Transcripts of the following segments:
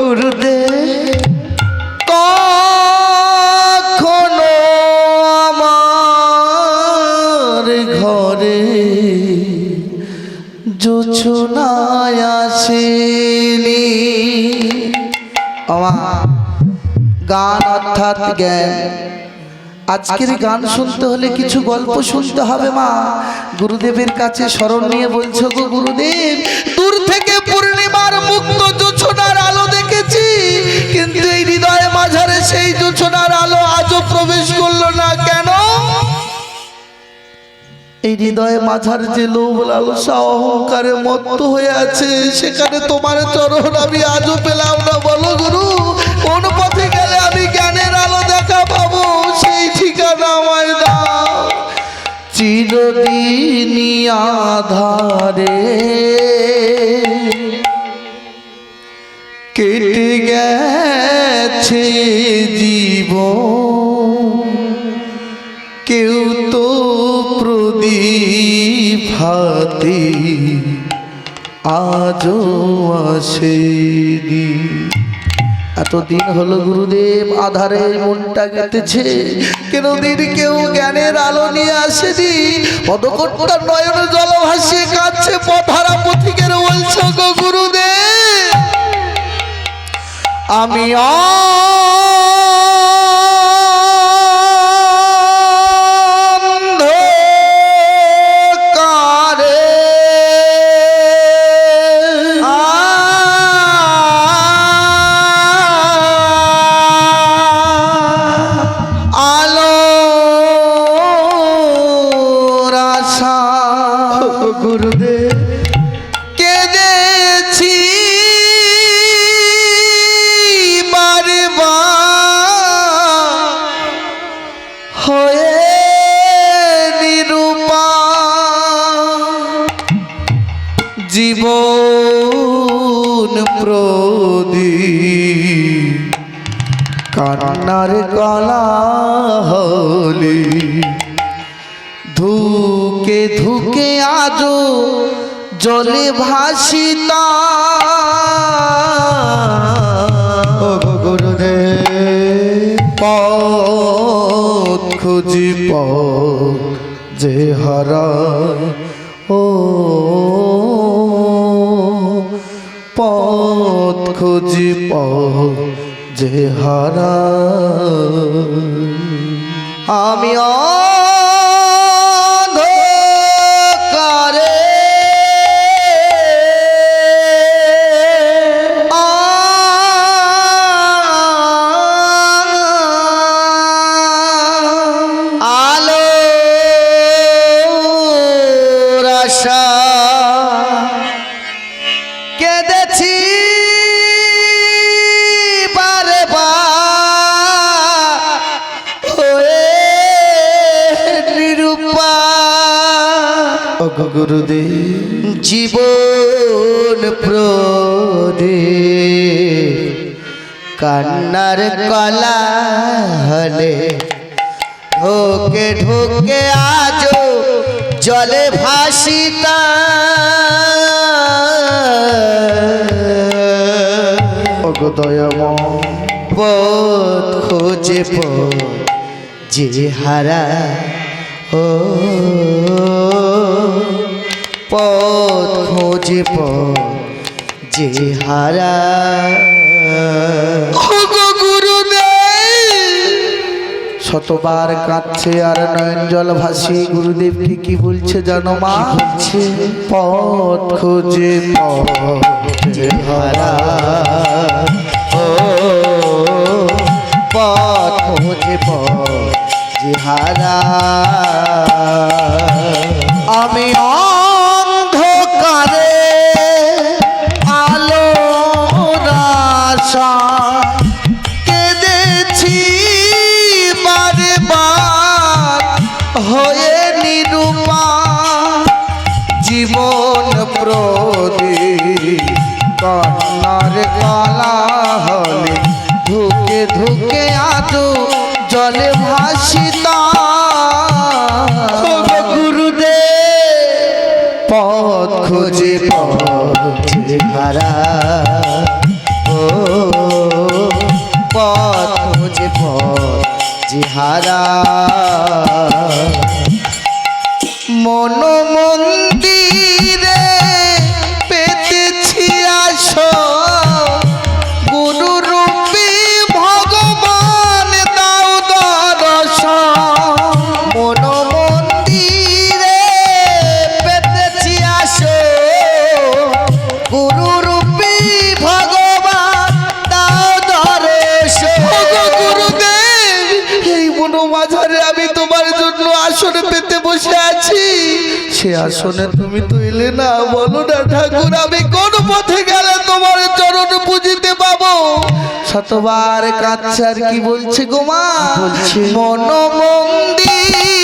উর্দে কখনো আমার ঘরে জোছনায় আসেনি। আমার গান অর্থাৎ জ্ঞান। আজকের আচ্ছা, গান আচ্ছা। শুনতে হলে কিছু গল্প শুনতে হবে মা। গুরুদেবের কাছে স্মরণ নিয়ে বলছো গো গুরুদেব জোছনার আলো আজও প্রবেশ করল না কেন? এই হৃদয়ে মাঝার যে লোভ লালসা অহংকারে মত্ত হয়ে আছে, সেখানে তোমার চরণ আমি আজও পেলাম না। বলো গুরু, কোন পথে গেলে আমি জ্ঞানের আলো দেখা পাবো? সেই ঠিকানা আমায় দাও। চিরদিনই আধারে। কেটে গেছে জীবন কেউ তো প্রদীপ হাতে আজও আসেনি এতদিন হলো গুরুদেব আধারে মনটা গেতেছে কেন দিন কেউ জ্ঞানের আলো নিয়ে আসেনি। পদকর্তার নয়ন জল ভাসিয়ে কাঁদছে পথারা পথিকের বলছ গো গুরুদেব। আমি অন্ধকারে জীবন প্রদীপ কান্নার কলা হলি। ধুকে ধুকে আজো জলে ভাসিতা। গুরুদেব, পথ খুঁজি পথ হারা ও পথ খুঁজি যে হারা। আমি জীবন প্রদে। কান্নার কলা হলে ঢোকে ঢোকে আজো জলে ভাসিতা দয়াম পথ খোঁজে পথ যে হারা ও পথ খোঁজে পথ যে হারা। শতবার কাঁদছে আর নয়ন জল ভাসি গুরুদেবকে কি বলছে জানো মা। পথ খোঁজে পথ পথ খোঁজে পথ যে হারা। আমি ধুকে আদো জলে ভাসিতা গুরুদেব, পথ খুঁজে, পথ হারা ও, পথ খুঁজে, পথ জিহারা। মন সে আসনে তুমি তো এলে না বলো না ঠাকুর আমি কোন পথে গেলে তোমার চরণ বুঝিতে পাবো শতবার কাছে আর কি বলছে গোমা বলছে। মন মন্দিরে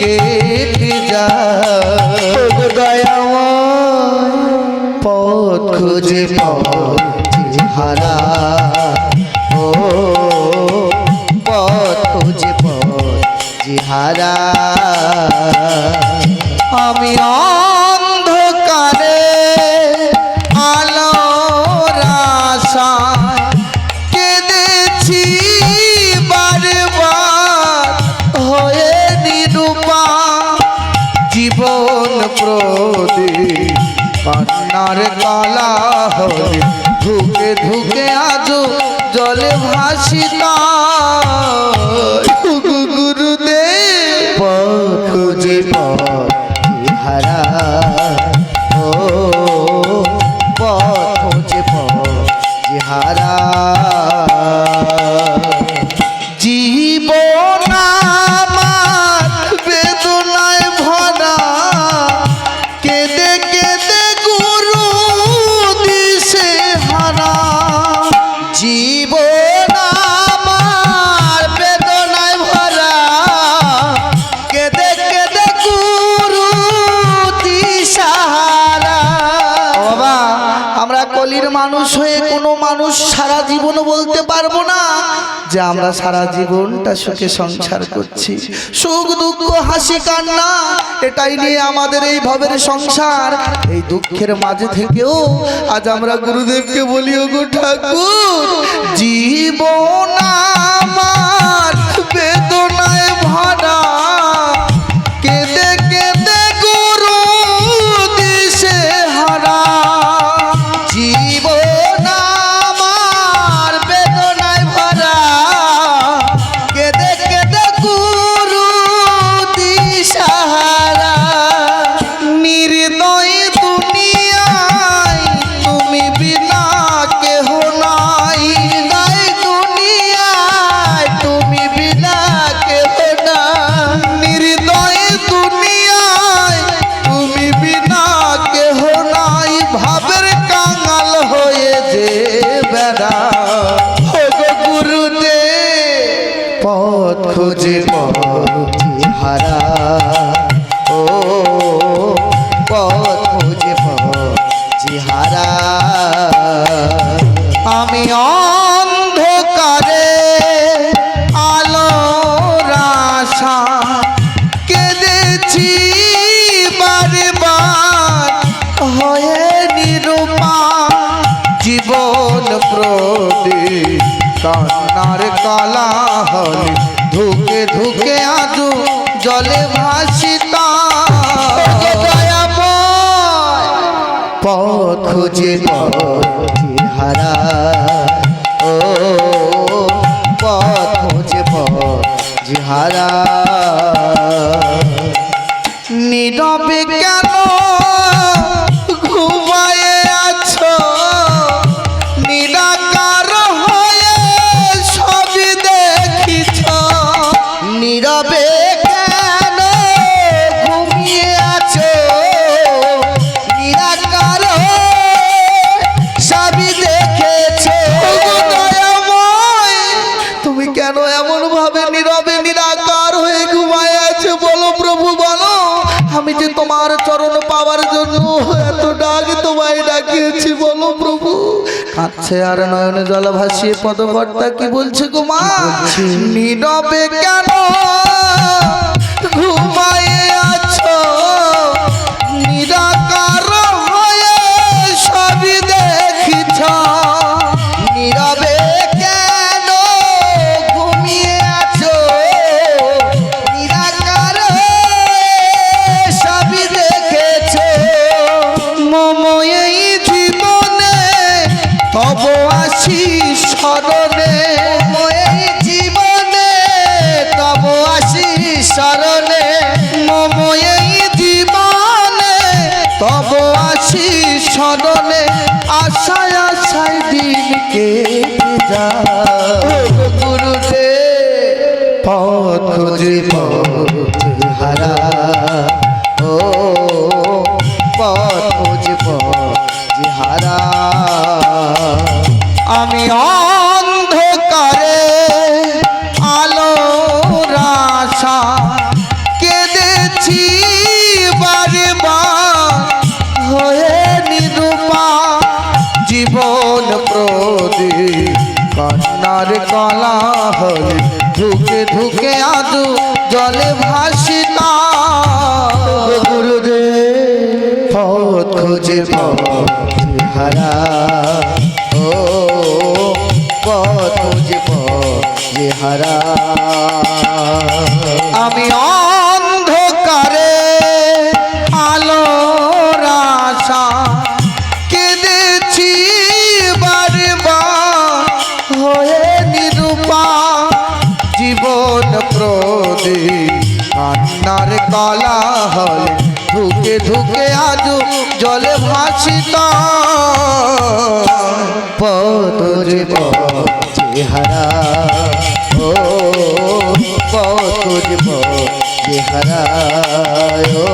কেটে যায় পথ খুঁজে পথ হারা ও পথ খুঁজে পথ জিহারা। আমি অন্ধকারে জলে মানুষ হয়ে কোনো মানুষ সারা জীবন বলতে পারব না যে আমরা সারা জীবনটা সুখে সংসার করছি। সুখ, দুঃখ, হাসি, কান্না, এটাই নিয়ে আমাদের এই ভবের সংসার। এই দুঃখের মাঝে থেকেও আজ আমরা গুরুদেবকে বলিও গো ঠাকুর, জীবন আমার আমি অন্ধকারে আলোর আশা কেঁদেছি বারবার। হয়ে নিরূপা জীবন প্রদীপ। কান্নার কালা হলে ধুকে ধুকে আজু জলে ভাসিতা। পথ খুঁজে পথ পথ কাছে আর নয়নে জল ভাসিয়ে পদকর্তা কি বলছে গোমা নীরবে কেন ঘুমায়ে আছো? যায় গুরুদেব পথ খুঁজে পথ হারা। ধুকে আদু জলে ভাসিতা গুরুদেব পথ খুঁজে হারা ও পথ খুঁজে হারা আমি অন্ধকারে প্রদীপ কান্নার কলা হলে ধুকে ধুকে আজু জলে ভাসিত। পদর চেহারা, ও পদর চেহারা, ও